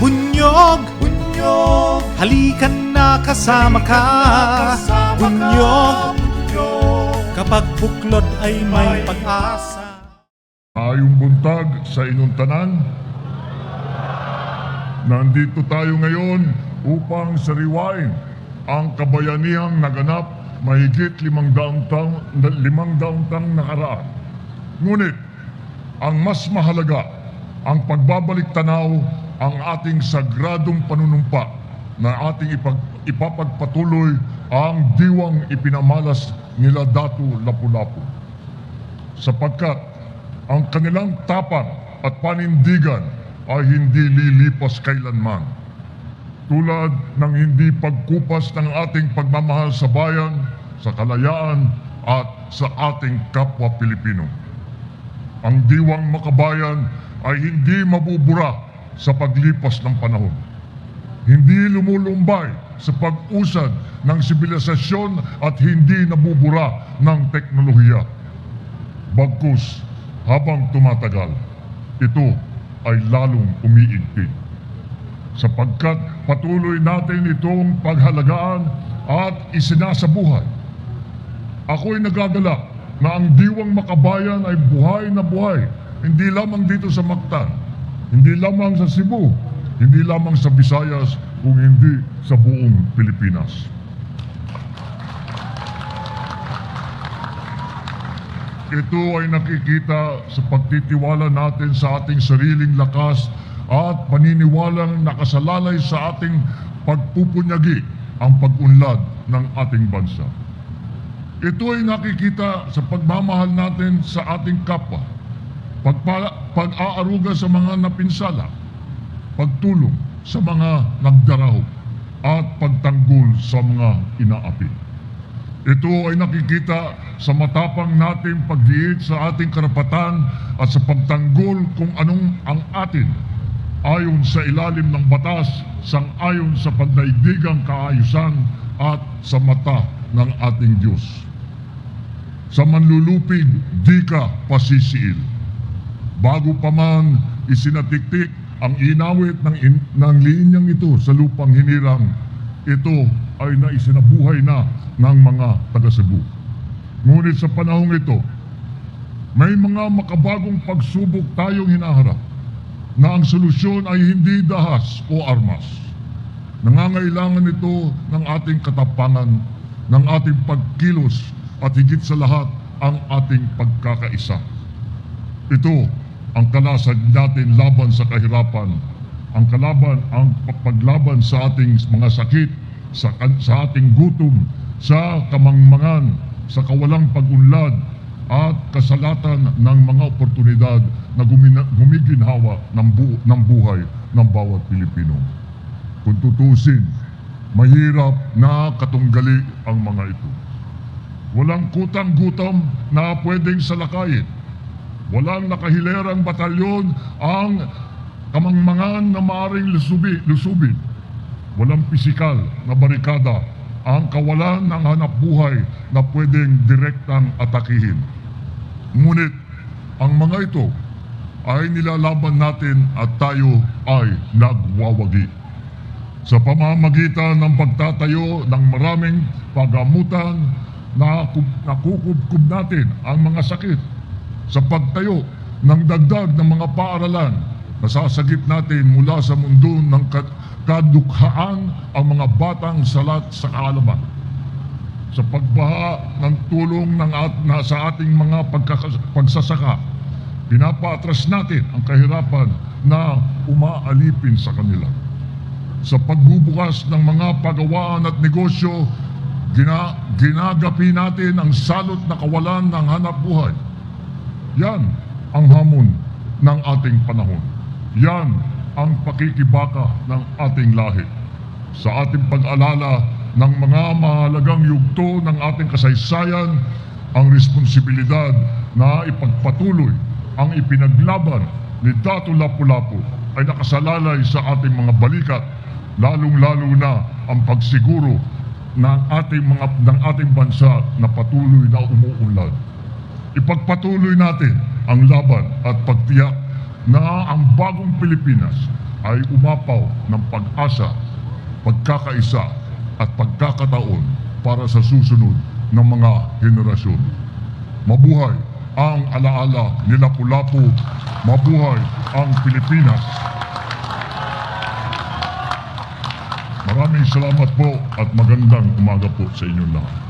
Bunyog, bunyog, halikan na kasama ka. Bunyog, kapag buklod ay may pag-asa. Ayong buntag sa inyong tanan. Nandito tayo ngayon upang sariwain ang kabayanihang naganap mahigit limang daang taong, limang daang taong nakaraan. Ngunit, ang mas mahalaga, ang pagbabalik tanaw ang ating sagradong panunumpa na ating ipag, ipapagpatuloy ang diwang ipinamalas nila Datu Lapu-Lapu sapagkat ang kanilang tapang at panindigan ay hindi lilipas kailanman. Tulad ng hindi pagkupas ng ating pagmamahal sa bayan, sa kalayaan at sa ating kapwa Pilipino. Ang diwang makabayan ay hindi mabubura sa paglipas ng panahon. Hindi lumulumbay sa pag-usad ng sibilisasyon at hindi nabubura ng teknolohiya. Bagkus, habang tumatagal, ito ay lalong umiigting. Sapagkat patuloy natin itong paghalagaan at isinasabuhay. Ako'y nagagalak na ang diwang makabayan ay buhay na buhay, hindi lamang dito sa Mactan, hindi lamang sa Cebu, hindi lamang sa Visayas, kung hindi sa buong Pilipinas. Ito ay nakikita sa pagtitiwala natin sa ating sariling lakas at paniniwalang nakasalalay sa ating pagpupunyagi ang pag-unlad ng ating bansa. Ito ay nakikita sa pagmamahal natin sa ating kapwa, pagpa- pag-aaruga sa mga napinsala, pagtulong sa mga nagdarahop, at pagtanggol sa mga inaapi. Ito ay nakikita sa matapang nating pagdiit sa ating karapatan at sa pagtanggol kung anong ang atin ayon sa ilalim ng batas sang ayon sa pandaigdigang kaayusan at sa mata ng ating Diyos. Sa manlulupig, di ka pasisiil. Bago pa man isinatiktik ang inawit ng, in, ng linyang ito sa lupang hinirang, ito ay naisinabuhay na ng mga taga Cebu. Ngunit sa panahong ito, may mga makabagong pagsubok tayong hinaharap na ang solusyon ay hindi dahas o armas. Nangangailangan ito ng ating katapangan, ng ating pagkilos at higit sa lahat ang ating pagkakaisa. Ito ang kalasag natin laban sa kahirapan, ang kalaban, ang paglaban sa ating mga sakit, sa, sa ating gutom, sa kamangmangan, sa kawalang pag-unlad, at kasalatan ng mga oportunidad na gumiginhawa ng, bu, ng buhay ng bawat Pilipino. Kung tutusin, mahirap na katunggali ang mga ito. Walang kutang-gutom na pwedeng salakayin. Walang nakahilerang batalyon ang kamangmangan na maaaring lusubi, lusubin. Walang pisikal na barikada ang kawalan ng hanap buhay na pwedeng direktang atakihin. Ngunit ang mga ito ay nilalaban natin at tayo ay nagwawagi. Sa pamamagitan ng pagtatayo ng maraming pagamutan na nakukubkub natin ang mga sakit sa pagtayo ng dagdag ng mga paaralan nasasagip natin mula sa mundo ng kadukhaan ang mga batang salat sa kaalaman sa pagbaha ng tulong ng at, na sa ating mga pagsasaka. Pinapaatras natin ang kahirapan na umaalipin sa kanila. Sa pagbubukas ng mga pagawaan at negosyo, gina, ginagapi natin ang salot na kawalan ng hanap buhay. Yan ang hamon ng ating panahon. Yan ang pakikibaka ng ating lahi. Sa ating pag-alala ng mga mahalagang yugto ng ating kasaysayan ang responsibilidad na ipagpatuloy ang ipinaglaban ni Dato Lapu-Lapu ay nakasalalay sa ating mga balikat lalong-lalo na ang pagsiguro ng ating mga ng ating bansa na patuloy na umuunlad. Ipagpatuloy natin ang laban at pagtiyak na ang bagong Pilipinas ay umapaw ng pag-asa, pagkakaisa at pagkakataon para sa susunod ng mga henerasyon. Mabuhay ang alaala ni Lapu-Lapu. Mabuhay ang Pilipinas. Maraming salamat po at magandang umaga po sa inyong lahat.